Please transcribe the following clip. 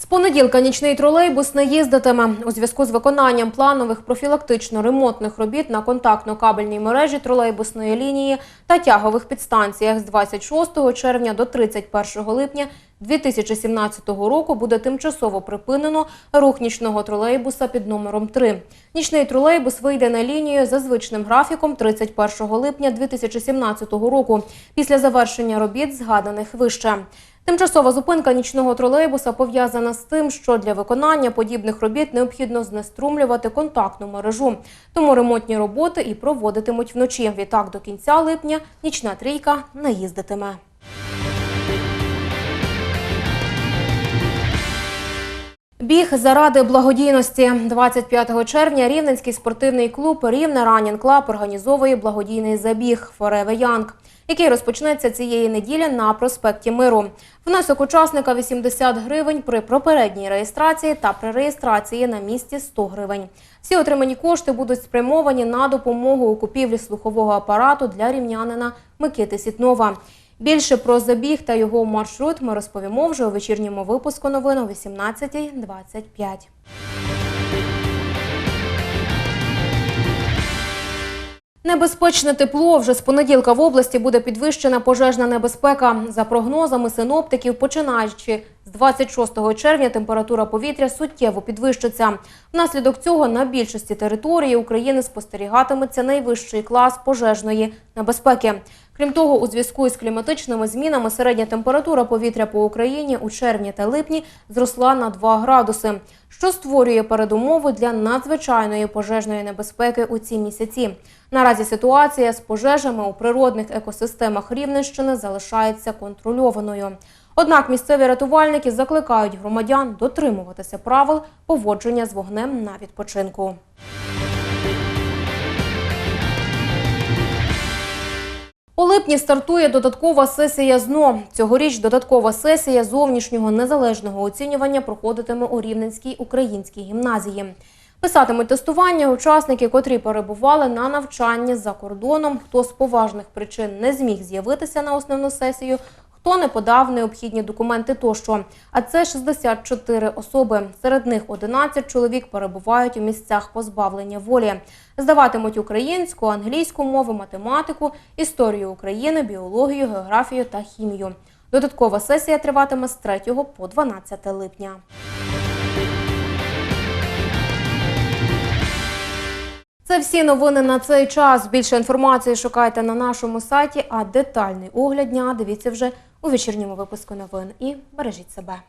З понеділка нічний тролейбус не їздитиме у зв'язку з виконанням планових профілактично-ремонтних робіт на контактно-кабельній мережі тролейбусної лінії та тягових підстанціях з 26 червня до 31 липня 2017 року буде тимчасово припинено рух нічного тролейбуса під номером 3. Нічний тролейбус вийде на лінію за звичним графіком 31 липня 2017 року після завершення робіт, згаданих вище. Тимчасова зупинка нічного тролейбуса пов'язана з тим, що для виконання подібних робіт необхідно знеструмлювати контактну мережу. Тому ремонтні роботи і проводитимуть вночі. Відтак до кінця липня нічна трійка не їздитиме. Біг заради благодійності 25 червня Рівненський спортивний клуб Рівне Ранін Клаб організовує благодійний забіг Фореве Янг, який розпочнеться цієї неділі на проспекті Миру. Внесок учасника 80 гривень при попередній реєстрації та при реєстрації на місці 100 гривень. Всі отримані кошти будуть спрямовані на допомогу у купівлі слухового апарату для рівнянина Микити Сітнова. Більше про забіг та його маршрут ми розповімо вже у вечірньому випуску новин о 18.25. Небезпечне тепло вже з понеділка в області буде підвищена пожежна небезпека. За прогнозами синоптиків, починаючи з 26 червня температура повітря суттєво підвищиться. Внаслідок цього на більшості території України спостерігатиметься найвищий клас пожежної небезпеки. Крім того, у зв'язку із кліматичними змінами середня температура повітря по Україні у червні та липні зросла на 2 градуси, що створює передумови для надзвичайної пожежної небезпеки у ці місяці. Наразі ситуація з пожежами у природних екосистемах Рівненщини залишається контрольованою. Однак місцеві рятувальники закликають громадян дотримуватися правил поводження з вогнем на відпочинку. У липні стартує додаткова сесія ЗНО. Цьогоріч додаткова сесія зовнішнього незалежного оцінювання проходитиме у Рівненській українській гімназії. Писатимуть тестування учасники, котрі перебували на навчанні за кордоном, хто з поважних причин не зміг з'явитися на основну сесію, хто не подав необхідні документи тощо. А це 64 особи. Серед них 11 чоловік перебувають у місцях позбавлення волі. Здаватимуть українську, англійську мову, математику, історію України, біологію, географію та хімію. Додаткова сесія триватиме з 3 по 12 липня. Це всі новини на цей час. Більше інформації шукайте на нашому сайті, а детальний огляд дня дивіться вже у вечірньому випуску новин. І бережіть себе.